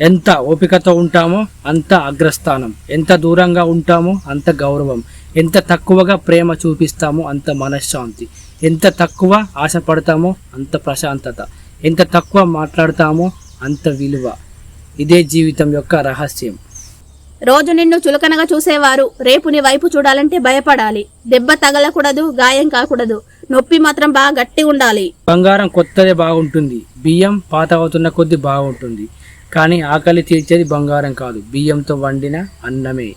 ఎంత ఓపికతో ఉంటామో అంత అగ్రస్థానం. ఎంత దూరంగా ఉంటామో అంత గౌరవం. ఎంత తక్కువగా ప్రేమ చూపిస్తామో అంత మనశ్శాంతి. ఎంత తక్కువ ఆశపడతామో అంత ప్రశాంతత. ఎంత తక్కువ మాట్లాడతామో అంత విలువ. ఇదే జీవితం యొక్క రహస్యం. రోజు నిన్ను చులకనగా చూసేవారు. రేపు నీ వైపు చూడాలంటే భయపడాలి. దెబ్బ తగలకూడదు గాయం కాకూడదు. నొప్పి మాత్రం బాగా గట్టి ఉండాలి బంగారం కొత్తదే బాగుంటుంది. బియ్యం పాత అవుతున్న కొద్దీ బాగుంటుంది. కానీ ఆకలి తీర్చేది బంగారం కాదు. బియ్యంతో వండిన అన్నమే.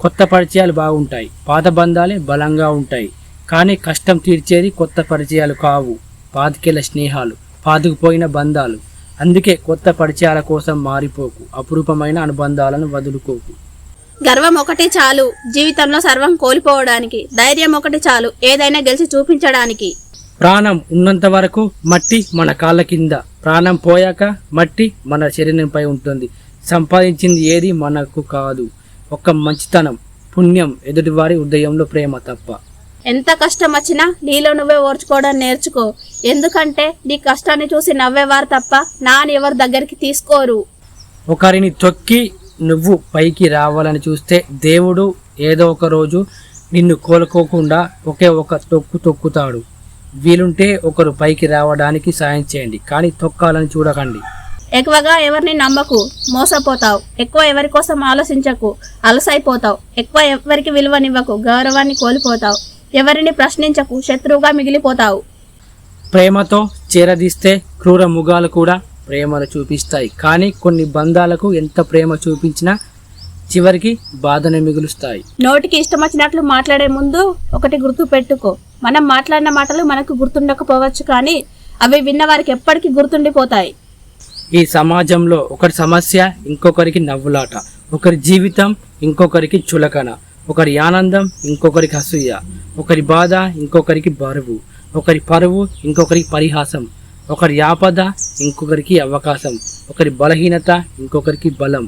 కొత్త పరిచయాలు బాగుంటాయి. పాత బంధాలే బలంగా ఉంటాయి. కానీ కష్టం తీర్చేది కొత్త పరిచయాలు కావు. పాతికేళ్ళ స్నేహాలు పాతుకుపోయిన బంధాలు. అందుకే కొత్త పరిచయాల కోసం మారిపోకు. అపురూపమైన అనుబంధాలను వదులుకోకు. గర్వం ఒకటి చాలు. జీవితంలో సర్వం కోల్పోవడానికి. ధైర్యం ఒకటి చాలు. ఏదైనా గెలిచి చూపించడానికి. ప్రాణం ఉన్నంత వరకు మట్టి మన కాళ్ళ కింద. ప్రాణం పోయాక మట్టి మన శరీరంపై ఉంటుంది. సంపాదించింది ఏది మనకు కాదు. ఒక మంచితనం పుణ్యం ఎదుటివారి హృదయంలో ప్రేమ తప్ప. ఎంత కష్టం వచ్చినా నీలో నువ్వే ఓర్చుకోవడం నేర్చుకో. ఎందుకంటే నీ కష్టాన్ని చూసి నవ్వేవారు తప్ప నాని ఎవరి దగ్గరికి తీసుకోరు. ఒకరిని తొక్కి నువ్వు పైకి రావాలని చూస్తే దేవుడు ఏదో ఒక రోజు నిన్ను కోలుకోకుండా ఒకే ఒక తొక్కు తొక్కుతాడు. వీలుంటే ఒకరు పైకి రావడానికి సాయం చేయండి కానీ తొక్కాలని చూడకండి. ఎక్కువగా ఎవరిని నమ్మకు మోసపోతావు. ఎక్కువ ఎవరి కోసం ఆలోచించకు అలసైపోతావు. ఎక్కువ ఎవరికి విలువనివ్వకు గౌరవాన్ని కోల్పోతావు. ఎవరిని ప్రశ్నించకు శత్రువుగా మిగిలిపోతావు. ప్రేమతో చేరదీస్తే క్రూర ముగాలు కూడా ప్రేమను చూపిస్తాయి. కానీ కొన్ని బంధాలకు ఎంత ప్రేమ చూపించినా చివరికి బాధను మిగులుస్తాయి. నోటికి ఇష్టం వచ్చినట్లు మాట్లాడే ముందు ఒకటి గుర్తు పెట్టుకో. మనం మాట్లాడిన మాటలు మనకు గుర్తుండకపోవచ్చు కానీ అవి విన్న వారికి ఎప్పటికీ గుర్తుండిపోతాయి. ఈ సమాజంలో ఒకరి సమస్య ఇంకొకరికి నవ్వులాట ఒకరి జీవితం ఇంకొకరికి చులకన ఒకరి ఆనందం ఇంకొకరికి అసూయ ఒకరి బాధ ఇంకొకరికి బరువు ఒకరి పరువు ఇంకొకరికి పరిహాసం ఒకరి ఆపద ఇంకొకరికి అవకాశం ఒకరి బలహీనత ఇంకొకరికి బలం.